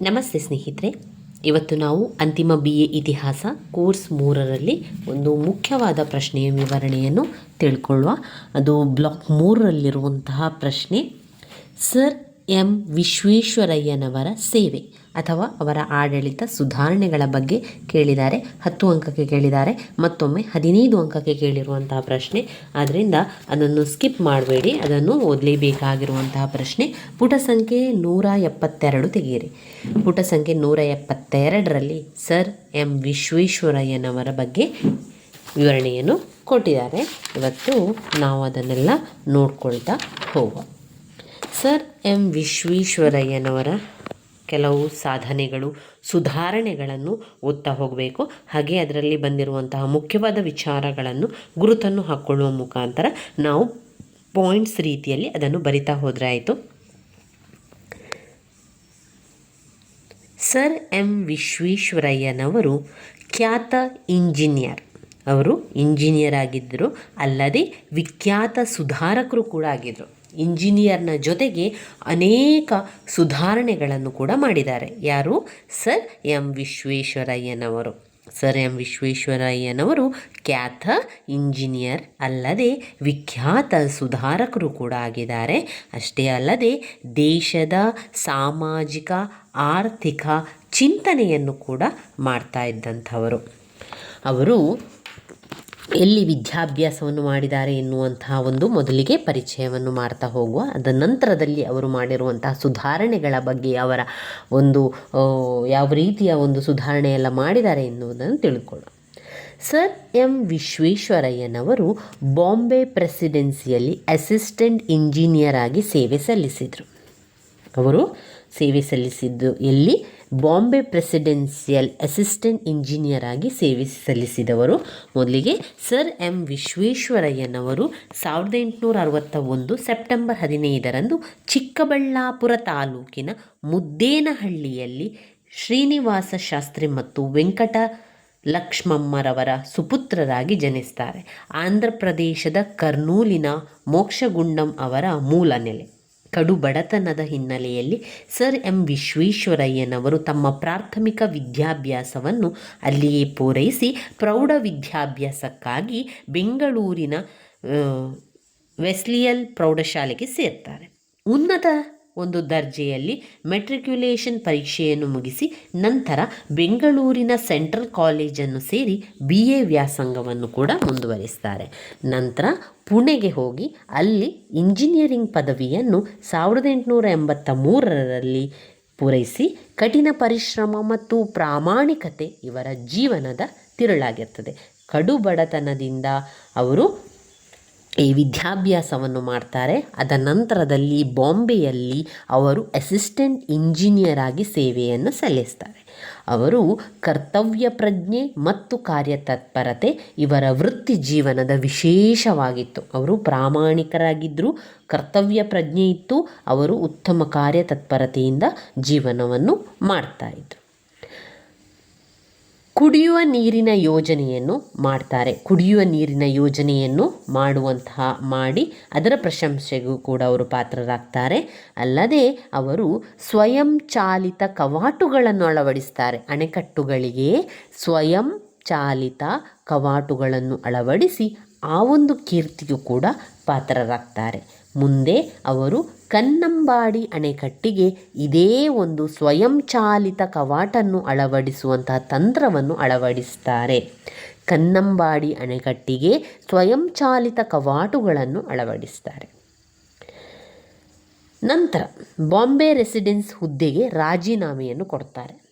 ನಮಸ್ತೆ ಸ್ನೇಹಿತರೆ. ಇವತ್ತು ನಾವು ಅಂತಿಮ ಬಿ ಎ ಇತಿಹಾಸ ಕೋರ್ಸ್ ಮೂರರಲ್ಲಿ ಒಂದು ಮುಖ್ಯವಾದ ಪ್ರಶ್ನೆಯ ವಿವರಣೆಯನ್ನು ತಿಳ್ಕೊಳ್ಳುವ. ಅದು ಬ್ಲಾಕ್ ಮೂರರಲ್ಲಿರುವಂತಹ ಪ್ರಶ್ನೆ. ಸರ್ ಎಂ ವಿಶ್ವೇಶ್ವರಯ್ಯನವರ ಸೇವೆ ಅಥವಾ ಅವರ ಆಡಳಿತ ಸುಧಾರಣೆಗಳ ಬಗ್ಗೆ ಕೇಳಿದ್ದಾರೆ. ಹತ್ತು ಅಂಕಕ್ಕೆ ಕೇಳಿದ್ದಾರೆ. ಮತ್ತೊಮ್ಮೆ ಹದಿನೈದು ಅಂಕಕ್ಕೆ ಕೇಳಿರುವಂತಹ ಪ್ರಶ್ನೆ. ಆದ್ದರಿಂದ ಅದನ್ನು ಸ್ಕಿಪ್ ಮಾಡಬೇಡಿ. ಅದನ್ನು ಓದಲೇಬೇಕಾಗಿರುವಂತಹ ಪ್ರಶ್ನೆ. ಪುಟ ಸಂಖ್ಯೆ ನೂರ ಎಪ್ಪತ್ತೆರಡು ತೆಗೆಯಿರಿ. ಪುಟ ಸಂಖ್ಯೆ ನೂರ ಎಪ್ಪತ್ತೆರಡರಲ್ಲಿ ಸರ್ ಎಂ ವಿಶ್ವೇಶ್ವರಯ್ಯನವರ ಬಗ್ಗೆ ವಿವರಣೆಯನ್ನು ಕೊಟ್ಟಿದ್ದಾರೆ. ಇವತ್ತು ನಾವು ಅದನ್ನೆಲ್ಲ ನೋಡ್ಕೊಳ್ತಾ ಹೋಗುವ. Sir, M. ವಿಶ್ವೇಶ್ವರಯ್ಯನವರ ಕೆಲವು ಸಾಧನೆಗಳು, ಸುಧಾರಣೆಗಳನ್ನು ಓದ್ತಾ ಹೋಗಬೇಕು. ಹಾಗೆ ಅದರಲ್ಲಿ ಬಂದಿರುವಂತಹ ಮುಖ್ಯವಾದ ವಿಚಾರಗಳನ್ನು ಗುರುತನ್ನು ಹಾಕ್ಕೊಳ್ಳುವ ಮುಖಾಂತರ ನಾವು ಪಾಯಿಂಟ್ಸ್ ರೀತಿಯಲ್ಲಿ ಅದನ್ನು ಬರಿತಾ ಹೋದರೆ ಆಯಿತು ಸರ್, ಎಂ. ವಿಶ್ವೇಶ್ವರಯ್ಯನವರು ಖ್ಯಾತ ಇಂಜಿನಿಯರ್. ಅವರು ಇಂಜಿನಿಯರ್ ಆಗಿದ್ದರು, ಅಲ್ಲದೆ ವಿಖ್ಯಾತ ಸುಧಾರಕರು ಕೂಡ ಆಗಿದ್ದರು ಇಂಜಿನಿಯರ್ನ ಜೊತೆಗೆ ಅನೇಕ ಸುಧಾರಣೆಗಳನ್ನು ಕೂಡ ಮಾಡಿದ್ದಾರೆ. ಯಾರು? ಸರ್ ಎಂ ವಿಶ್ವೇಶ್ವರಯ್ಯನವರು. ಸರ್ ಎಂ ವಿಶ್ವೇಶ್ವರಯ್ಯನವರು ಖ್ಯಾತ ಇಂಜಿನಿಯರ್ ಅಲ್ಲದೆ ವಿಖ್ಯಾತ ಸುಧಾರಕರು ಕೂಡ ಆಗಿದ್ದಾರೆ. ಅಷ್ಟೇ ಅಲ್ಲದೆ ದೇಶದ ಸಾಮಾಜಿಕ, ಆರ್ಥಿಕ ಚಿಂತನೆಯನ್ನು ಕೂಡ ಮಾಡ್ತಾ ಇದ್ದಂಥವರು. ಅವರು ಎಲ್ಲಿ ವಿದ್ಯಾಭ್ಯಾಸವನ್ನು ಮಾಡಿದ್ದಾರೆ ಎನ್ನುವಂತಹ ಒಂದು ಮೊದಲಿಗೆ ಪರಿಚಯವನ್ನು ಮಾಡ್ತಾ ಹೋಗುವ, ಅದ ನಂತರದಲ್ಲಿ ಅವರು ಮಾಡಿರುವಂತಹ ಸುಧಾರಣೆಗಳ ಬಗ್ಗೆ ಅವರ ಒಂದು ಯಾವ ರೀತಿಯ ಒಂದು ಸುಧಾರಣೆಯೆಲ್ಲ ಮಾಡಿದ್ದಾರೆ ಎನ್ನುವುದನ್ನು ತಿಳ್ಕೊಳ್ಳೋಣ. ಸರ್ ಎಂ ವಿಶ್ವೇಶ್ವರಯ್ಯನವರು ಬಾಂಬೆ ಪ್ರೆಸಿಡೆನ್ಸಿಯಲ್ಲಿ ಅಸಿಸ್ಟೆಂಟ್ ಇಂಜಿನಿಯರ್ ಆಗಿ ಸೇವೆ ಸಲ್ಲಿಸಿದರು. ಅವರು ಸೇವೆ ಸಲ್ಲಿಸಿದ್ದು ಎಲ್ಲಿ? ಬಾಂಬೆ ಪ್ರೆಸಿಡೆನ್ಸಿಯಲ್ ಅಸಿಸ್ಟೆಂಟ್ ಇಂಜಿನಿಯರ್ ಆಗಿ ಸೇವೆ ಸಲ್ಲಿಸಿದವರು. ಮೊದಲಿಗೆ ಸರ್ ಎಂ ವಿಶ್ವೇಶ್ವರಯ್ಯನವರು ಸಾವಿರದ ಎಂಟುನೂರ ಅರವತ್ತ ಒಂದು ಸೆಪ್ಟೆಂಬರ್ ಹದಿನೈದರಂದು ಚಿಕ್ಕಬಳ್ಳಾಪುರ ತಾಲೂಕಿನ ಮುದ್ದೇನಹಳ್ಳಿಯಲ್ಲಿ ಶ್ರೀನಿವಾಸ ಶಾಸ್ತ್ರಿ ಮತ್ತು ವೆಂಕಟ ಲಕ್ಷ್ಮಮ್ಮರವರ ಸುಪುತ್ರರಾಗಿ ಜನಿಸ್ತಾರೆ. ಆಂಧ್ರ ಪ್ರದೇಶದ ಕರ್ನೂಲಿನ ಮೋಕ್ಷಗುಂಡಂ ಅವರ ಮೂಲ ನೆಲೆ. ಕಡು ಬಡತನದ ಹಿನ್ನೆಲೆಯಲ್ಲಿ ಸರ್ ಎಂ ವಿಶ್ವೇಶ್ವರಯ್ಯನವರು ತಮ್ಮ ಪ್ರಾಥಮಿಕ ವಿದ್ಯಾಭ್ಯಾಸವನ್ನು ಅಲ್ಲಿಯೇ ಪೂರೈಸಿ ಪ್ರೌಢ ವಿದ್ಯಾಭ್ಯಾಸಕ್ಕಾಗಿ ಬೆಂಗಳೂರಿನ ವೆಸ್ಲಿಯಲ್ ಪ್ರೌಢಶಾಲೆಗೆ ಸೇರ್ತಾರೆ. ಉನ್ನತ ಒಂದು ದರ್ಜೆಯಲ್ಲಿ ಮೆಟ್ರಿಕ್ಯುಲೇಷನ್ ಪರೀಕ್ಷೆಯನ್ನು ಮುಗಿಸಿ ನಂತರ ಬೆಂಗಳೂರಿನ ಸೆಂಟ್ರಲ್ ಕಾಲೇಜನ್ನು ಸೇರಿ ಬಿ ಎ ವ್ಯಾಸಂಗವನ್ನು ಕೂಡ ಮುಂದುವರಿಸ್ತಾರೆ. ನಂತರ ಪುಣೆಗೆ ಹೋಗಿ ಅಲ್ಲಿ ಇಂಜಿನಿಯರಿಂಗ್ ಪದವಿಯನ್ನು ಸಾವಿರದ ಎಂಟುನೂರ ಎಂಬತ್ತ ಮೂರರಲ್ಲಿ ಪೂರೈಸಿ ಕಠಿಣ ಪರಿಶ್ರಮ ಮತ್ತು ಪ್ರಾಮಾಣಿಕತೆ ಇವರ ಜೀವನದ ತಿರುಳಾಗಿರ್ತದೆ. ಕಡು ಬಡತನದಿಂದ ಅವರು ಈ ವಿದ್ಯಾಭ್ಯಾಸವನ್ನು ಮಾಡ್ತಾರೆ. ಅದ ನಂತರದಲ್ಲಿ ಬಾಂಬೆಯಲ್ಲಿ ಅವರು ಅಸಿಸ್ಟೆಂಟ್ ಇಂಜಿನಿಯರ್ ಆಗಿ ಸೇವೆಯನ್ನು ಸಲ್ಲಿಸ್ತಾರೆ. ಅವರು ಕರ್ತವ್ಯ ಪ್ರಜ್ಞೆ ಮತ್ತು ಕಾರ್ಯತತ್ಪರತೆ ಇವರ ವೃತ್ತಿ ಜೀವನದ ವಿಶೇಷವಾಗಿತ್ತು. ಅವರು ಪ್ರಾಮಾಣಿಕರಾಗಿದ್ದರು ಕರ್ತವ್ಯ ಪ್ರಜ್ಞೆ ಇತ್ತು, ಅವರು ಉತ್ತಮ ಕಾರ್ಯತತ್ಪರತೆಯಿಂದ ಜೀವನವನ್ನು ಮಾಡ್ತಾ ಇದ್ರು. ಕುಡಿಯುವ ನೀರಿನ ಯೋಜನೆಯನ್ನು ಮಾಡ್ತಾರೆ. ಕುಡಿಯುವ ನೀರಿನ ಯೋಜನೆಯನ್ನು ಮಾಡುವಂತಹ, ಮಾಡಿ ಅದರ ಪ್ರಶಂಸೆಗೂ ಕೂಡ ಅವರು ಪಾತ್ರರಾಗ್ತಾರೆ. ಅಲ್ಲದೆ ಅವರು ಸ್ವಯಂ ಚಾಲಿತ ಕವಾಟುಗಳನ್ನು ಅಳವಡಿಸ್ತಾರೆ. ಅಣೆಕಟ್ಟುಗಳಿಗೆ ಸ್ವಯಂ ಚಾಲಿತ ಕವಾಟುಗಳನ್ನು ಅಳವಡಿಸಿ ಆ ಒಂದು ಕೀರ್ತಿಗೂ ಕೂಡ ಪಾತ್ರರಾಗ್ತಾರೆ. ಮುಂದೆ ಅವರು ಕನ್ನಂಬಾಡಿ ಅಣೆಕಟ್ಟಿಗೆ ಇದೇ ಒಂದು ಸ್ವಯಂಚಾಲಿತ ಕವಾಟನ್ನು ಅಳವಡಿಸುವಂತಹ ತಂತ್ರವನ್ನು ಅಳವಡಿಸ್ತಾರೆ. ಕನ್ನಂಬಾಡಿ ಅಣೆಕಟ್ಟಿಗೆ ಸ್ವಯಂಚಾಲಿತ ಕವಾಟುಗಳನ್ನು ಅಳವಡಿಸ್ತಾರೆ. ನಂತರ ಬಾಂಬೆ ರೆಸಿಡೆನ್ಸ್ ಹುದ್ದೆಗೆ ರಾಜೀನಾಮೆಯನ್ನು ಕೊಡ್ತಾರೆ.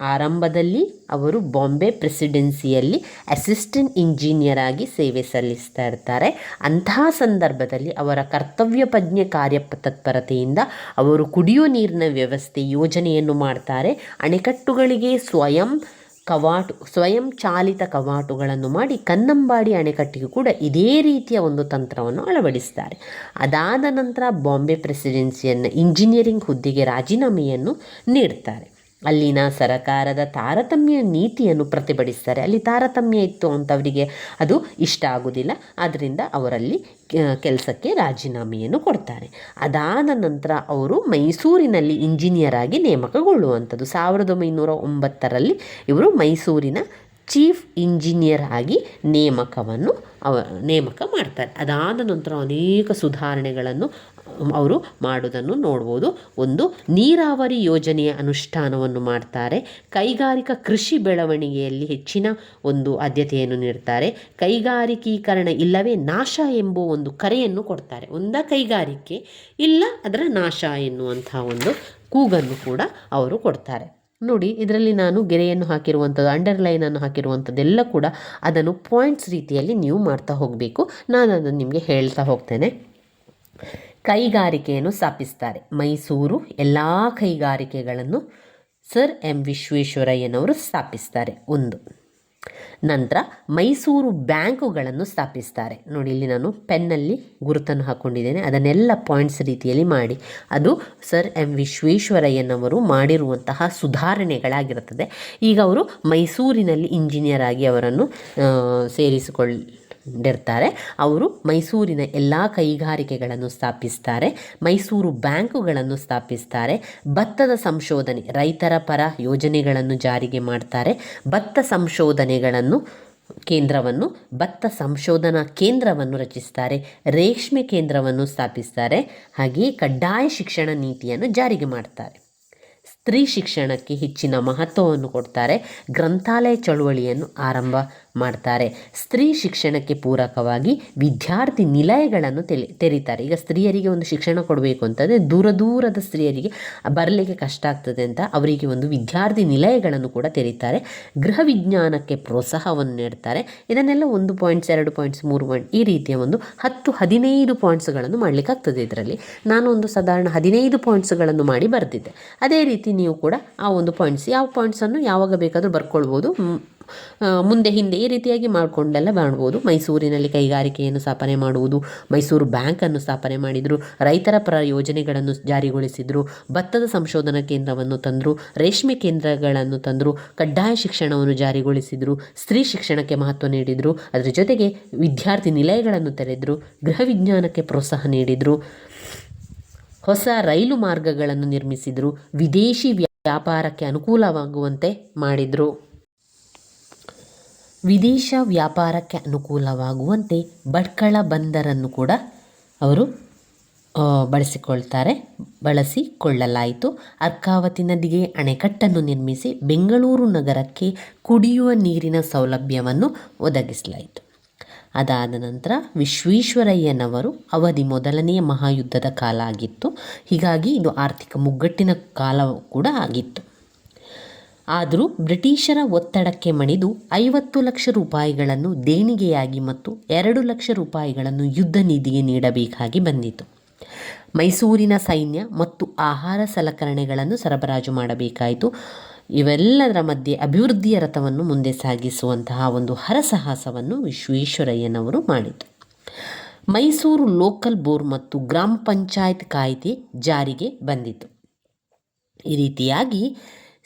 ಆರಂಭದಲ್ಲಿ ಅವರು ಬಾಂಬೆ ಪ್ರೆಸಿಡೆನ್ಸಿಯಲ್ಲಿ ಅಸಿಸ್ಟೆಂಟ್ ಇಂಜಿನಿಯರ್ ಆಗಿ ಸೇವೆ ಸಲ್ಲಿಸ್ತಾ ಇರ್ತಾರೆ. ಅಂತಹ ಸಂದರ್ಭದಲ್ಲಿ ಅವರ ಕರ್ತವ್ಯ ಪ್ರಜ್ಞೆ ಕಾರ್ಯ ತತ್ಪರತೆಯಿಂದ ಅವರು ಕುಡಿಯುವ ನೀರಿನ ವ್ಯವಸ್ಥೆ ಯೋಜನೆಯನ್ನು ಮಾಡ್ತಾರೆ. ಅಣೆಕಟ್ಟುಗಳಿಗೆ ಸ್ವಯಂ ಕವಾಟು, ಸ್ವಯಂ ಚಾಲಿತ ಕವಾಟುಗಳನ್ನು ಮಾಡಿ ಕನ್ನಂಬಾಡಿ ಅಣೆಕಟ್ಟಿಗೂ ಕೂಡ ಇದೇ ರೀತಿಯ ಒಂದು ತಂತ್ರವನ್ನು ಅಳವಡಿಸ್ತಾರೆ. ಅದಾದ ನಂತರ ಬಾಂಬೆ ಪ್ರೆಸಿಡೆನ್ಸಿಯನ್ನು ಇಂಜಿನಿಯರಿಂಗ್ ಹುದ್ದೆಗೆ ರಾಜೀನಾಮೆಯನ್ನು ನೀಡ್ತಾರೆ. ಅಲ್ಲಿನ ಸರಕಾರದ ತಾರತಮ್ಯ ನೀತಿಯನ್ನು ಪ್ರತಿಭಟಿಸ್ತಾರೆ. ಅಲ್ಲಿ ತಾರತಮ್ಯ ಇತ್ತು ಅಂತ ಅವರಿಗೆ ಅದು ಇಷ್ಟ ಆಗುವುದಿಲ್ಲ ಆದ್ದರಿಂದ ಅವರಲ್ಲಿ ಕೆಲಸಕ್ಕೆ ರಾಜೀನಾಮೆಯನ್ನು ಕೊಡ್ತಾರೆ. ಅದಾದ ನಂತರ ಅವರು ಮೈಸೂರಿನಲ್ಲಿ ಇಂಜಿನಿಯರ್ ಆಗಿ ನೇಮಕಗೊಳ್ಳುವಂಥದ್ದು. ಸಾವಿರದ ಒಂಬೈನೂರ ಒಂಬತ್ತರಲ್ಲಿ ಇವರು ಮೈಸೂರಿನ ಚೀಫ್ ಇಂಜಿನಿಯರ್ ಆಗಿ ನೇಮಕವನ್ನು ಅವ ನೇಮಕ ಮಾಡ್ತಾರೆ. ಅದಾದ ನಂತರ ಅನೇಕ ಸುಧಾರಣೆಗಳನ್ನು ಅವರು ಮಾಡುವುದನ್ನು ನೋಡ್ಬೋದು. ಒಂದು, ನೀರಾವರಿ ಯೋಜನೆಯ ಅನುಷ್ಠಾನವನ್ನು ಮಾಡ್ತಾರೆ. ಕೈಗಾರಿಕಾ ಕೃಷಿ ಬೆಳವಣಿಗೆಯಲ್ಲಿ ಹೆಚ್ಚಿನ ಒಂದು ಆದ್ಯತೆಯನ್ನು ನೀಡ್ತಾರೆ. ಕೈಗಾರಿಕೀಕರಣ ಇಲ್ಲವೇ ನಾಶ ಎಂಬ ಒಂದು ಕರೆಯನ್ನು ಕೊಡ್ತಾರೆ. ಒಂದ ಕೈಗಾರಿಕೆ ಇಲ್ಲ, ಅದರ ನಾಶ ಎನ್ನುವಂಥ ಒಂದು ಕೂಗನ್ನು ಕೂಡ ಅವರು ಕೊಡ್ತಾರೆ. ನೋಡಿ, ಇದರಲ್ಲಿ ನಾನು ಗೆರೆಯನ್ನು ಹಾಕಿರುವಂಥದ್ದು ಅಂಡರ್ಲೈನನ್ನು ಹಾಕಿರುವಂಥದ್ದೆಲ್ಲ ಕೂಡ ಅದನ್ನು ಪಾಯಿಂಟ್ಸ್ ರೀತಿಯಲ್ಲಿ ನೀವು ಮಾಡ್ತಾ ಹೋಗಬೇಕು. ನಾನು ಅದನ್ನು ನಿಮಗೆ ಹೇಳ್ತಾ ಹೋಗ್ತೇನೆ. ಕೈಗಾರಿಕೆಯನ್ನು ಸ್ಥಾಪಿಸ್ತಾರೆ. ಮೈಸೂರು ಎಲ್ಲ ಕೈಗಾರಿಕೆಗಳನ್ನು ಸರ್ ಎಂ ವಿಶ್ವೇಶ್ವರಯ್ಯನವರು ಸ್ಥಾಪಿಸ್ತಾರೆ. ಒಂದು. ನಂತರ ಮೈಸೂರು ಬ್ಯಾಂಕುಗಳನ್ನು ಸ್ಥಾಪಿಸ್ತಾರೆ. ನೋಡಿ ಇಲ್ಲಿ ನಾನು ಪೆನ್ನಲ್ಲಿ ಗುರುತನ್ನು ಹಾಕ್ಕೊಂಡಿದ್ದೇನೆ ಅದನ್ನೆಲ್ಲ ಪಾಯಿಂಟ್ಸ್ ರೀತಿಯಲ್ಲಿ ಮಾಡಿ. ಅದು ಸರ್ ಎಂ ವಿಶ್ವೇಶ್ವರಯ್ಯನವರು ಮಾಡಿರುವಂತಹ ಸುಧಾರಣೆಗಳಾಗಿರುತ್ತದೆ. ಈಗ ಅವರು ಮೈಸೂರಿನಲ್ಲಿ ಇಂಜಿನಿಯರ್ ಆಗಿ ಅವರನ್ನು ಆ, ಸೇರಿಸಿಕೊಂಡಿರ್ತಾರೆ ಅವರು ಮೈಸೂರಿನ ಎಲ್ಲ ಕೈಗಾರಿಕೆಗಳನ್ನು ಸ್ಥಾಪಿಸ್ತಾರೆ. ಮೈಸೂರು ಬ್ಯಾಂಕುಗಳನ್ನು ಸ್ಥಾಪಿಸ್ತಾರೆ. ಭತ್ತದ ಸಂಶೋಧನೆ, ರೈತರ ಪರ ಯೋಜನೆಗಳನ್ನು ಜಾರಿಗೆ ಮಾಡ್ತಾರೆ. ಭತ್ತ ಸಂಶೋಧನೆಗಳನ್ನು ಕೇಂದ್ರವನ್ನು, ಭತ್ತ ಸಂಶೋಧನಾ ಕೇಂದ್ರವನ್ನು ರಚಿಸ್ತಾರೆ. ರೇಷ್ಮೆ ಕೇಂದ್ರವನ್ನು ಸ್ಥಾಪಿಸ್ತಾರೆ. ಹಾಗೆಯೇ ಕಡ್ಡಾಯ ಶಿಕ್ಷಣ ನೀತಿಯನ್ನು ಜಾರಿಗೆ ಮಾಡ್ತಾರೆ. ಸ್ತ್ರೀ ಶಿಕ್ಷಣಕ್ಕೆ ಹೆಚ್ಚಿನ ಮಹತ್ವವನ್ನು ಕೊಡ್ತಾರೆ. ಗ್ರಂಥಾಲಯ ಚಳುವಳಿಯನ್ನು ಆರಂಭ ಮಾಡ್ತಾರೆ. ಸ್ತ್ರೀ ಶಿಕ್ಷಣಕ್ಕೆ ಪೂರಕವಾಗಿ ವಿದ್ಯಾರ್ಥಿ ನಿಲಯಗಳನ್ನು ತೆಲಿ, ತೆರೀತಾರೆ. ಈಗ ಸ್ತ್ರೀಯರಿಗೆ ಒಂದು ಶಿಕ್ಷಣ ಕೊಡಬೇಕು ಅಂತಂದರೆ ದೂರ ದೂರದ ಸ್ತ್ರೀಯರಿಗೆ ಬರಲಿಕ್ಕೆ ಕಷ್ಟ ಆಗ್ತದೆ ಅಂತ ಅವರಿಗೆ ಒಂದು ವಿದ್ಯಾರ್ಥಿ ನಿಲಯಗಳನ್ನು ಕೂಡ ತೆರೀತಾರೆ. ಗೃಹ ವಿಜ್ಞಾನಕ್ಕೆ ಪ್ರೋತ್ಸಾಹವನ್ನು ನೀಡ್ತಾರೆ. ಇದನ್ನೆಲ್ಲ ಒಂದು ಪಾಯಿಂಟ್ಸ್, ಎರಡು ಪಾಯಿಂಟ್ಸ್, ಮೂರು ಪಾಯಿಂಟ್ ಈ ರೀತಿಯ ಒಂದು ಹತ್ತು, ಹದಿನೈದು ಪಾಯಿಂಟ್ಸ್ಗಳನ್ನು ಮಾಡಲಿಕ್ಕಾಗ್ತದೆ ಇದರಲ್ಲಿ. ನಾನು ಒಂದು ಸಾಧಾರಣ ಹದಿನೈದು ಪಾಯಿಂಟ್ಸ್ಗಳನ್ನು ಮಾಡಿ ಬರೆದಿದ್ದೆ. ಅದೇ ರೀತಿ ನೀವು ಕೂಡ ಆ ಒಂದು ಪಾಯಿಂಟ್ಸ್, ಯಾವ ಪಾಯಿಂಟ್ಸನ್ನು ಯಾವಾಗ ಬೇಕಾದರೂ ಬರ್ಕೊಳ್ಬೋದು. ಮುಂದೆ ಹಿಂದೆ ಈ ರೀತಿಯಾಗಿ ಮಾಡಿಕೊಂಡೆಲ್ಲ ಮಾಡ್ಬೋದು. ಮೈಸೂರಿನಲ್ಲಿ ಕೈಗಾರಿಕೆಯನ್ನು ಸ್ಥಾಪನೆ ಮಾಡುವುದು, ಮೈಸೂರು ಬ್ಯಾಂಕನ್ನು ಸ್ಥಾಪನೆ ಮಾಡಿದರು, ರೈತರ ಪರ ಯೋಜನೆಗಳನ್ನು ಜಾರಿಗೊಳಿಸಿದರು, ಭತ್ತದ ಸಂಶೋಧನಾ ಕೇಂದ್ರವನ್ನು ತಂದರು, ರೇಷ್ಮೆ ಕೇಂದ್ರಗಳನ್ನು ತಂದರು, ಕಡ್ಡಾಯ ಶಿಕ್ಷಣವನ್ನು ಜಾರಿಗೊಳಿಸಿದರು, ಸ್ತ್ರೀ ಶಿಕ್ಷಣಕ್ಕೆ ಮಹತ್ವ ನೀಡಿದರು, ಅದರ ಜೊತೆಗೆ ವಿದ್ಯಾರ್ಥಿ ನಿಲಯಗಳನ್ನು ತೆರೆದರು, ಗೃಹ ವಿಜ್ಞಾನಕ್ಕೆ ಪ್ರೋತ್ಸಾಹ ನೀಡಿದರು, ಹೊಸ ರೈಲು ಮಾರ್ಗಗಳನ್ನು ನಿರ್ಮಿಸಿದರು, ವಿದೇಶಿ ವ್ಯಾಪಾರಕ್ಕೆ ಅನುಕೂಲವಾಗುವಂತೆ ಮಾಡಿದರು. ವಿದೇಶ ವ್ಯಾಪಾರಕ್ಕೆ ಅನುಕೂಲವಾಗುವಂತೆ ಭಟ್ಕಳ ಬಂದರನ್ನು ಕೂಡ ಅವರು ಬಳಸಿಕೊಳ್ತಾರೆ, ಬಳಸಿಕೊಳ್ಳಲಾಯಿತು. ಅರ್ಕಾವತಿ ನದಿಗೆ ಅಣೆಕಟ್ಟನ್ನು ನಿರ್ಮಿಸಿ ಬೆಂಗಳೂರು ನಗರಕ್ಕೆ ಕುಡಿಯುವ ನೀರಿನ ಸೌಲಭ್ಯವನ್ನು ಒದಗಿಸಲಾಯಿತು. ಅದಾದ ನಂತರ ವಿಶ್ವೇಶ್ವರಯ್ಯನವರು ಅವಧಿ ಮೊದಲನೆಯ ಮಹಾಯುದ್ಧದ ಕಾಲ ಆಗಿತ್ತು. ಹೀಗಾಗಿ ಇದು ಆರ್ಥಿಕ ಮುಗ್ಗಟ್ಟಿನ ಕಾಲ ಕೂಡ ಆಗಿತ್ತು. ಆದರೂ ಬ್ರಿಟಿಷರ ಒತ್ತಡಕ್ಕೆ ಮಣಿದು ಐವತ್ತು ಲಕ್ಷ ರೂಪಾಯಿಗಳನ್ನು ದೇಣಿಗೆಯಾಗಿ ಮತ್ತು ಎರಡು ಲಕ್ಷ ರೂಪಾಯಿಗಳನ್ನು ಯುದ್ಧ ನಿಧಿಗೆ ನೀಡಬೇಕಾಗಿ ಬಂದಿತು. ಮೈಸೂರಿನ ಸೈನ್ಯ ಮತ್ತು ಆಹಾರ ಸಲಕರಣೆಗಳನ್ನು ಸರಬರಾಜು ಮಾಡಬೇಕಾಯಿತು. ಇವೆಲ್ಲದರ ಮಧ್ಯೆ ಅಭಿವೃದ್ಧಿಯ ರಥವನ್ನು ಮುಂದೆ ಸಾಗಿಸುವಂತಹ ಒಂದು ಹರಸಾಹಸವನ್ನು ವಿಶ್ವೇಶ್ವರಯ್ಯನವರು ಮಾಡಿತು ಮೈಸೂರು ಲೋಕಲ್ ಬೋರ್ ಮತ್ತು ಗ್ರಾಮ ಪಂಚಾಯತ್ ಕಾಯ್ದೆ ಜಾರಿಗೆ ಬಂದಿತು. ಈ ರೀತಿಯಾಗಿ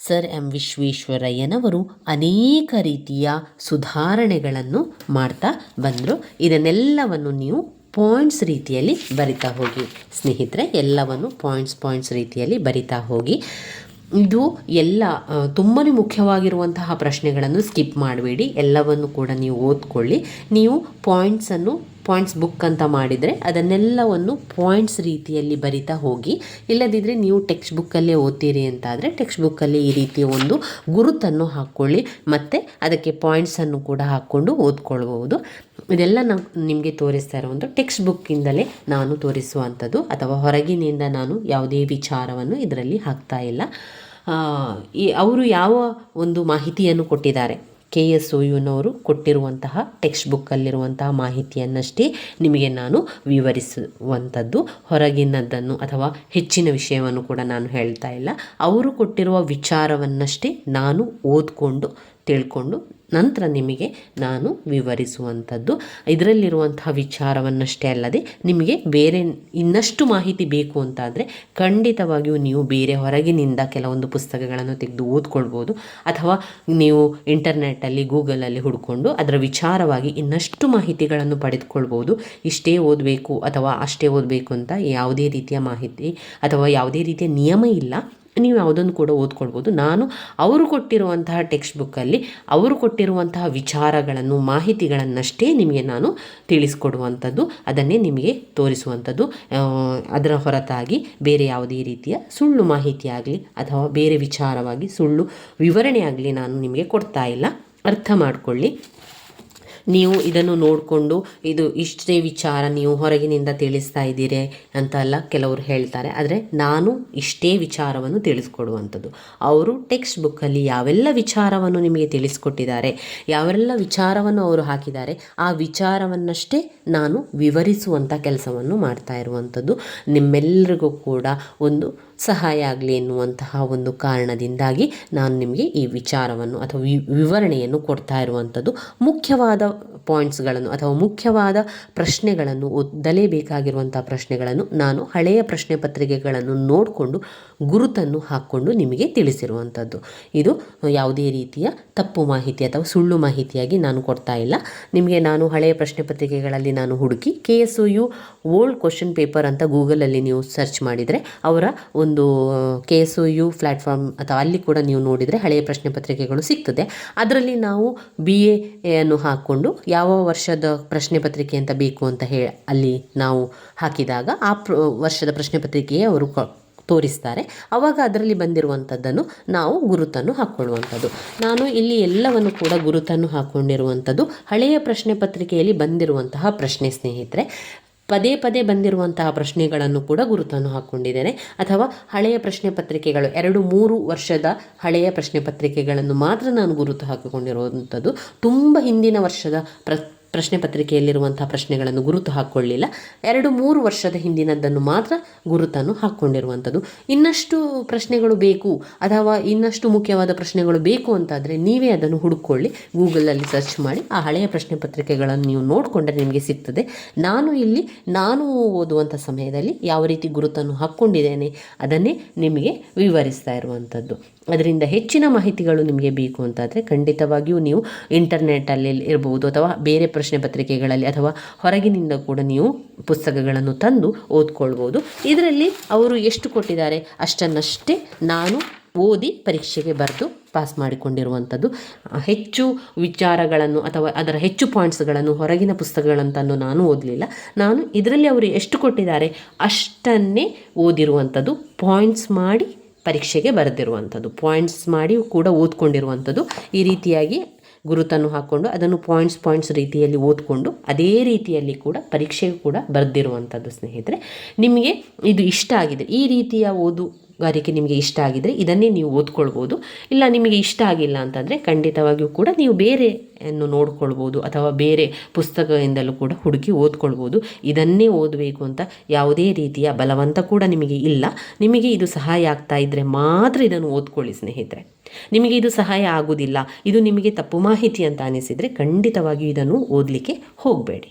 ಸರ್ ಎಂ ವಿಶ್ವೇಶ್ವರಯ್ಯನವರು ಅನೇಕ ರೀತಿಯ ಸುಧಾರಣೆಗಳನ್ನು ಮಾಡ್ತಾ ಬಂದರು. ಇದನ್ನೆಲ್ಲವನ್ನು ನೀವು ಪಾಯಿಂಟ್ಸ್ ರೀತಿಯಲ್ಲಿ ಬರಿತಾ ಹೋಗಿ. ಸ್ನೇಹಿತರೆ, ಎಲ್ಲವನ್ನು ಪಾಯಿಂಟ್ಸ್ ಪಾಯಿಂಟ್ಸ್ ರೀತಿಯಲ್ಲಿ ಬರಿತಾ ಹೋಗಿ. ಇದು ಎಲ್ಲ ತುಂಬಾ ಮುಖ್ಯವಾಗಿರುವಂತಹ ಪ್ರಶ್ನೆಗಳನ್ನು ಸ್ಕಿಪ್ ಮಾಡಬೇಡಿ. ಎಲ್ಲವನ್ನು ಕೂಡ ನೀವು ಓದ್ಕೊಳ್ಳಿ. ನೀವು ಪಾಯಿಂಟ್ಸನ್ನು ಪಾಯಿಂಟ್ಸ್ ಬುಕ್ ಅಂತ ಮಾಡಿದರೆ ಅದನ್ನೆಲ್ಲವನ್ನು ಪಾಯಿಂಟ್ಸ್ ರೀತಿಯಲ್ಲಿ ಬರಿತಾ ಹೋಗಿ ಇಲ್ಲದಿದ್ದರೆ ನೀವು ಟೆಕ್ಸ್ಟ್ ಬುಕ್ಕಲ್ಲೇ ಓದ್ತೀರಿ ಅಂತಾದರೆ ಟೆಕ್ಸ್ಟ್ ಬುಕ್ಕಲ್ಲಿ ಈ ರೀತಿಯ ಒಂದು ಗುರುತನ್ನು ಹಾಕ್ಕೊಳ್ಳಿ ಮತ್ತು ಅದಕ್ಕೆ ಪಾಯಿಂಟ್ಸನ್ನು ಕೂಡ ಹಾಕ್ಕೊಂಡು ಓದ್ಕೊಳ್ಬಹುದು. ಇದೆಲ್ಲ ನಾವು ನಿಮಗೆ ತೋರಿಸ್ತಾ ಇರೋ ಒಂದು ಟೆಕ್ಸ್ಟ್ ಬುಕ್ಕಿಂದಲೇ ನಾನು ತೋರಿಸುವಂಥದ್ದು, ಅಥವಾ ಹೊರಗಿನಿಂದ ನಾನು ಯಾವುದೇ ವಿಚಾರವನ್ನು ಇದರಲ್ಲಿ ಹಾಕ್ತಾ ಇಲ್ಲ. ಈ, ಅವರು ಯಾವ ಒಂದು ಮಾಹಿತಿಯನ್ನು ಕೊಟ್ಟಿದ್ದಾರೆ? ಕೆ ಎಸ್ ಒ ಯುನವರು ಕೊಟ್ಟಿರುವಂತಹ ಟೆಕ್ಸ್ಟ್ ಬುಕ್ಕಲ್ಲಿರುವಂತಹ ಮಾಹಿತಿಯನ್ನಷ್ಟೇ ನಿಮಗೆ ನಾನು ವಿವರಿಸುವಂಥದ್ದು. ಹೊರಗಿನದ್ದನ್ನು ಅಥವಾ ಹೆಚ್ಚಿನ ವಿಷಯವನ್ನು ಕೂಡ ನಾನು ಹೇಳ್ತಾ ಇಲ್ಲ. ಅವರು ಕೊಟ್ಟಿರುವ ವಿಚಾರವನ್ನಷ್ಟೇ ನಾನು ಓದ್ಕೊಂಡು, ತಿಳ್ಕೊಂಡು ನಂತರ ನಿಮಗೆ ನಾನು ವಿವರಿಸುವಂಥದ್ದು. ಇದರಲ್ಲಿರುವಂತಹ ವಿಚಾರವನ್ನಷ್ಟೇ ಅಲ್ಲದೆ ನಿಮಗೆ ಬೇರೆ ಇನ್ನಷ್ಟು ಮಾಹಿತಿ ಬೇಕು ಅಂತಾದರೆ ಖಂಡಿತವಾಗಿಯೂ ನೀವು ಬೇರೆ ಹೊರಗಿನಿಂದ ಕೆಲವೊಂದು ಪುಸ್ತಕಗಳನ್ನು ತೆಗೆದು ಓದ್ಕೊಳ್ಬೋದು. ಅಥವಾ ನೀವು ಇಂಟರ್ನೆಟ್ಟಲ್ಲಿ, ಗೂಗಲಲ್ಲಿ ಹುಡ್ಕೊಂಡು ಅದರ ವಿಚಾರವಾಗಿ ಇನ್ನಷ್ಟು ಮಾಹಿತಿಗಳನ್ನು ಪಡೆದುಕೊಳ್ಬೋದು. ಇಷ್ಟೇ ಓದಬೇಕು ಅಥವಾ ಅಷ್ಟೇ ಓದಬೇಕು ಅಂತ ಯಾವುದೇ ರೀತಿಯ ಮಾಹಿತಿ ಅಥವಾ ಯಾವುದೇ ರೀತಿಯ ನಿಯಮ ಇಲ್ಲ. ನೀವು ಯಾವುದನ್ನು ಕೂಡ ಓದ್ಕೊಳ್ಬೋದು. ನಾನು ಅವರು ಕೊಟ್ಟಿರುವಂತಹ ಟೆಕ್ಸ್ಟ್ ಬುಕ್ಕಲ್ಲಿ ಅವರು ಕೊಟ್ಟಿರುವಂತಹ ವಿಚಾರಗಳನ್ನು, ಮಾಹಿತಿಗಳನ್ನಷ್ಟೇ ನಿಮಗೆ ನಾನು ತಿಳಿಸ್ಕೊಡುವಂಥದ್ದು, ಅದನ್ನೇ ನಿಮಗೆ ತೋರಿಸುವಂಥದ್ದು. ಅದರ ಹೊರತಾಗಿ ಬೇರೆ ಯಾವುದೇ ರೀತಿಯ ಸುಳ್ಳು ಮಾಹಿತಿ ಆಗಲಿ ಅಥವಾ ಬೇರೆ ವಿಚಾರವಾಗಿ ಸುಳ್ಳು ವಿವರಣೆ ಆಗಲಿ ನಾನು ನಿಮಗೆ ಕೊಡ್ತಾ ಇಲ್ಲ. ಅರ್ಥ ಮಾಡಿಕೊಳ್ಳಿ. ನೀವು ಇದನ್ನು ನೋಡಿಕೊಂಡು ಇದು ಇಷ್ಟೇ ವಿಚಾರ ನೀವು ಹೊರಗಿನಿಂದ ತಿಳಿಸ್ತಾ ಇದ್ದೀರಿ ಅಂತ ಎಲ್ಲ ಕೆಲವರು ಹೇಳ್ತಾರೆ. ಆದರೆ ನಾನು ಇಷ್ಟೇ ವಿಚಾರವನ್ನು ತಿಳಿಸ್ಕೊಡುವಂಥದ್ದು. ಅವರು ಟೆಕ್ಸ್ಟ್ ಬುಕ್ಕಲ್ಲಿ ಯಾವೆಲ್ಲ ವಿಚಾರವನ್ನು ನಿಮಗೆ ತಿಳಿಸ್ಕೊಟ್ಟಿದ್ದಾರೆ, ಯಾವೆಲ್ಲ ವಿಚಾರವನ್ನು ಅವರು ಹಾಕಿದ್ದಾರೆ, ಆ ವಿಚಾರವನ್ನಷ್ಟೇ ನಾನು ವಿವರಿಸುವಂಥ ಕೆಲಸವನ್ನು ಮಾಡ್ತಾ ಇರುವಂಥದ್ದು. ನಿಮ್ಮೆಲ್ಲರಿಗೂ ಕೂಡ ಒಂದು ಸಹಾಯ ಆಗಲಿ ಎನ್ನುವಂತಹ ಒಂದು ಕಾರಣದಿಂದಾಗಿ ನಾನು ನಿಮಗೆ ಈ ವಿಚಾರವನ್ನು ಅಥವಾ ವಿವರಣೆಯನ್ನು ಕೊಡ್ತಾ ಇರುವಂಥದ್ದು. ಮುಖ್ಯವಾದ ಪಾಯಿಂಟ್ಸ್ಗಳನ್ನು ಅಥವಾ ಮುಖ್ಯವಾದ ಪ್ರಶ್ನೆಗಳನ್ನು ಓದಲೇಬೇಕಾಗಿರುವಂಥ ಪ್ರಶ್ನೆಗಳನ್ನು ನಾನು ಹಳೆಯ ಪ್ರಶ್ನೆ ಪತ್ರಿಕೆಗಳನ್ನು ನೋಡಿಕೊಂಡು ಗುರುತನ್ನು ಹಾಕ್ಕೊಂಡು ನಿಮಗೆ ತಿಳಿಸಿರುವಂಥದ್ದು. ಇದು ಯಾವುದೇ ರೀತಿಯ ತಪ್ಪು ಮಾಹಿತಿ ಅಥವಾ ಸುಳ್ಳು ಮಾಹಿತಿಯಾಗಿ ನಾನು ಕೊಡ್ತಾ ಇಲ್ಲ. ನಿಮಗೆ ನಾನು ಹಳೆಯ ಪ್ರಶ್ನೆ ಪತ್ರಿಕೆಗಳಲ್ಲಿ ನಾನು ಹುಡುಕಿ K S O U old question paper ಅಂತ ಗೂಗಲಲ್ಲಿ ನೀವು ಸರ್ಚ್ ಮಾಡಿದರೆ ಅವರ ಒಂದು K S O U platform ಅಥವಾ ಅಲ್ಲಿ ಕೂಡ ನೀವು ನೋಡಿದರೆ ಹಳೆಯ ಪ್ರಶ್ನೆ ಪತ್ರಿಕೆಗಳು ಸಿಗ್ತದೆ. ಅದರಲ್ಲಿ ನಾವು ಬಿ ಅನ್ನು ಹಾಕ್ಕೊಂಡು ಯಾವ ವರ್ಷದ ಪ್ರಶ್ನೆ ಪತ್ರಿಕೆ ಅಂತ ಬೇಕು ಅಂತ ಹೇಳಿ ಅಲ್ಲಿ ನಾವು ಹಾಕಿದಾಗ ಆ ವರ್ಷದ ಪ್ರಶ್ನೆ ಪತ್ರಿಕೆಯೇ ಅವರು ತೋರಿಸ್ತಾರೆ. ಆವಾಗ ಅದರಲ್ಲಿ ಬಂದಿರುವಂಥದ್ದನ್ನು ನಾವು ಗುರುತನ್ನು ಹಾಕ್ಕೊಳ್ಳುವಂಥದ್ದು ನಾನು ಇಲ್ಲಿ ಎಲ್ಲವನ್ನು ಕೂಡ ಗುರುತನ್ನು ಹಾಕ್ಕೊಂಡಿರುವಂಥದ್ದು ಹಳೆಯ ಪ್ರಶ್ನೆ ಪತ್ರಿಕೆಯಲ್ಲಿ ಬಂದಿರುವಂತಹ ಪ್ರಶ್ನೆ ಸ್ನೇಹಿತರೆ ಪದೇ ಪದೇ ಬಂದಿರುವಂತಹ ಪ್ರಶ್ನೆಗಳನ್ನು ಕೂಡ ಗುರುತನ್ನು ಹಾಕ್ಕೊಂಡಿದ್ದೇನೆ ಅಥವಾ ಹಳೆಯ ಪ್ರಶ್ನೆ ಪತ್ರಿಕೆಗಳು, ಎರಡು ಮೂರು ವರ್ಷದ ಹಳೆಯ ಪ್ರಶ್ನೆ ಪತ್ರಿಕೆಗಳನ್ನು ಮಾತ್ರ ನಾನು ಗುರುತು ಹಾಕಿಕೊಂಡಿರುವಂಥದ್ದು. ತುಂಬ ಹಿಂದಿನ ವರ್ಷದ ಪ್ರ ಪ್ರಶ್ನೆ ಪತ್ರಿಕೆಯಲ್ಲಿರುವಂತಹ ಪ್ರಶ್ನೆಗಳನ್ನು ಗುರುತು ಹಾಕ್ಕೊಳ್ಳಿಲ್ಲ ಎರಡು ಮೂರು ವರ್ಷದ ಹಿಂದಿನದ್ದನ್ನು ಮಾತ್ರ ಗುರುತನ್ನು ಹಾಕ್ಕೊಂಡಿರುವಂಥದ್ದು. ಇನ್ನಷ್ಟು ಪ್ರಶ್ನೆಗಳು ಬೇಕು ಅಥವಾ ಇನ್ನಷ್ಟು ಮುಖ್ಯವಾದ ಪ್ರಶ್ನೆಗಳು ಬೇಕು ಅಂತಾದರೆ ನೀವೇ ಅದನ್ನು ಹುಡುಕೊಳ್ಳಿ. ಗೂಗಲಲ್ಲಿ ಸರ್ಚ್ ಮಾಡಿ ಆ ಹಳೆಯ ಪ್ರಶ್ನೆ ಪತ್ರಿಕೆಗಳನ್ನು ನೀವು ನೋಡಿಕೊಂಡ್ರೆ ನಿಮಗೆ ಸಿಗ್ತದೆ. ನಾನು ಇಲ್ಲಿ, ನಾನು ಓದುವಂಥ ಸಮಯದಲ್ಲಿ ಯಾವ ರೀತಿ ಗುರುತನ್ನು ಹಾಕ್ಕೊಂಡಿದ್ದೇನೆ ಅದನ್ನೇ ನಿಮಗೆ ವಿವರಿಸ್ತಾ ಇರುವಂಥದ್ದು. ಅದರಿಂದ ಹೆಚ್ಚಿನ ಮಾಹಿತಿಗಳು ನಿಮಗೆ ಬೇಕು ಅಂತಾದರೆ ಖಂಡಿತವಾಗಿಯೂ ನೀವು ಇಂಟರ್ನೆಟ್ ಅಲ್ಲಿ ಇರಬಹುದು ಅಥವಾ ಬೇರೆ ಪ್ರಶ್ನೆ ಪತ್ರಿಕೆಗಳಲ್ಲಿ ಅಥವಾ ಹೊರಗಿನಿಂದ ಕೂಡ ನೀವು ಪುಸ್ತಕಗಳನ್ನು ತಂದು ಓದ್ಕೊಳ್ಬೋದು. ಇದರಲ್ಲಿ ಅವರು ಎಷ್ಟು ಕೊಟ್ಟಿದ್ದಾರೆ? ಅಷ್ಟನ್ನಷ್ಟೇ ನಾನು ಓದಿ ಪರೀಕ್ಷೆಗೆ ಬರೆದು ಪಾಸ್ ಮಾಡಿಕೊಂಡಿರುವಂಥದ್ದು. ಹೆಚ್ಚು ವಿಚಾರಗಳನ್ನು ಅಥವಾ ಅದರ ಹೆಚ್ಚು ಪಾಯಿಂಟ್ಸ್ಗಳನ್ನು ಹೊರಗಿನ ಪುಸ್ತಕಗಳನ್ನು ತಂದು ನಾನು ಓದಲಿಲ್ಲ. ನಾನು ಇದರಲ್ಲಿ ಅವರು ಎಷ್ಟು ಕೊಟ್ಟಿದ್ದಾರೆ? ಅಷ್ಟನ್ನೇ ಓದಿರುವಂಥದ್ದು. ಪಾಯಿಂಟ್ಸ್ ಮಾಡಿ ಪರೀಕ್ಷೆಗೆ ಬರೆದಿರುವಂಥದ್ದು. ಪಾಯಿಂಟ್ಸ್ ಮಾಡಿ ಕೂಡ ಓದ್ಕೊಂಡಿರುವಂಥದ್ದು. ಈ ರೀತಿಯಾಗಿ ಗುರುತನ್ನು ಹಾಕ್ಕೊಂಡು ಅದನ್ನು ಪಾಯಿಂಟ್ಸ್ ಪಾಯಿಂಟ್ಸ್ ರೀತಿಯಲ್ಲಿ ಓದ್ಕೊಂಡು ಅದೇ ರೀತಿಯಲ್ಲಿ ಕೂಡ ಪರೀಕ್ಷೆಗೆ ಕೂಡ ಬರೆದಿರುವಂಥದ್ದು ಸ್ನೇಹಿತರೆ. ನಿಮಗೆ ಇದು ಇಷ್ಟ ಆಗಿದೆ. ಈ ರೀತಿಯ ಓದುಗಾರಿಕೆ ನಿಮಗೆ ಇಷ್ಟ ಆಗಿದರೆ ಇದನ್ನೇ ನೀವು ಓದ್ಕೊಳ್ಬೋದು. ಇಲ್ಲ ನಿಮಗೆ ಇಷ್ಟ ಆಗಿಲ್ಲ ಅಂತಂದರೆ ಖಂಡಿತವಾಗಿಯೂ ಕೂಡ ನೀವು ಬೇರೆ ಅನ್ನು ನೋಡ್ಕೊಳ್ಬೋದು ಅಥವಾ ಬೇರೆ ಪುಸ್ತಕದಿಂದಲೂ ಕೂಡ ಹುಡುಕಿ ಓದ್ಕೊಳ್ಬೋದು. ಇದನ್ನೇ ಓದಬೇಕು ಅಂತ ಯಾವುದೇ ರೀತಿಯ ಬಲವಂತ ಕೂಡ ನಿಮಗೆ ಇಲ್ಲ. ನಿಮಗೆ ಇದು ಸಹಾಯ ಆಗ್ತಾ ಇದ್ದರೆ ಮಾತ್ರ ಇದನ್ನು ಓದ್ಕೊಳ್ಳಿ ಸ್ನೇಹಿತರೆ. ನಿಮಗೆ ಇದು ಸಹಾಯ ಆಗುವುದಿಲ್ಲ ಇದು ನಿಮಗೆ ತಪ್ಪು ಮಾಹಿತಿ ಅಂತ ಅನಿಸಿದರೆ ಖಂಡಿತವಾಗಿಯೂ ಇದನ್ನು ಓದಲಿಕ್ಕೆ ಹೋಗಬೇಡಿ.